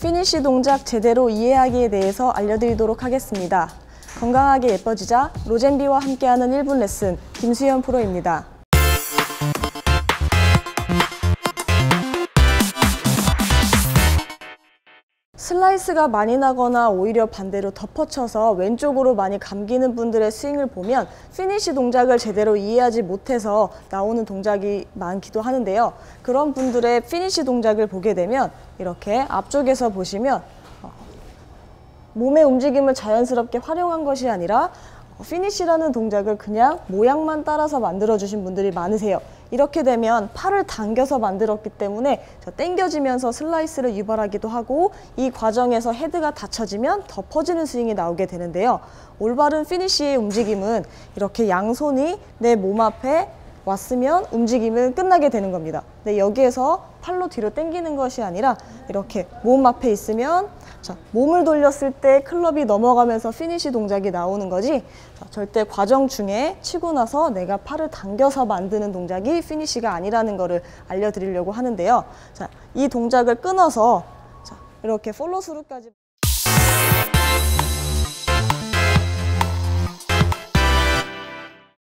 피니쉬 동작 제대로 이해하기에 대해서 알려드리도록 하겠습니다. 건강하게 예뻐지자 로젠비와 함께하는 1분 레슨 김수현 프로입니다. 슬라이스가 많이 나거나 오히려 반대로 덮어쳐서 왼쪽으로 많이 감기는 분들의 스윙을 보면 피니쉬 동작을 제대로 이해하지 못해서 나오는 동작이 많기도 하는데요. 그런 분들의 피니쉬 동작을 보게 되면 이렇게 앞쪽에서 보시면 어, 몸의 움직임을 자연스럽게 활용한 것이 아니라 피니쉬라는 동작을 그냥 모양만 따라서 만들어주신 분들이 많으세요. 이렇게 되면 팔을 당겨서 만들었기 때문에 당겨지면서 슬라이스를 유발하기도 하고 이 과정에서 헤드가 닫혀지면 덮어지는 스윙이 나오게 되는데요. 올바른 피니쉬의 움직임은 이렇게 양손이 내 몸 앞에 왔으면 움직임은 끝나게 되는 겁니다. 근데 여기에서 팔로 뒤로 당기는 것이 아니라 이렇게 몸 앞에 있으면 자, 몸을 돌렸을 때 클럽이 넘어가면서 피니쉬 동작이 나오는 거지 자, 절대 과정 중에 치고 나서 내가 팔을 당겨서 만드는 동작이 피니쉬가 아니라는 것을 알려드리려고 하는데요. 자, 이 동작을 끊어서 자, 이렇게 폴로스루까지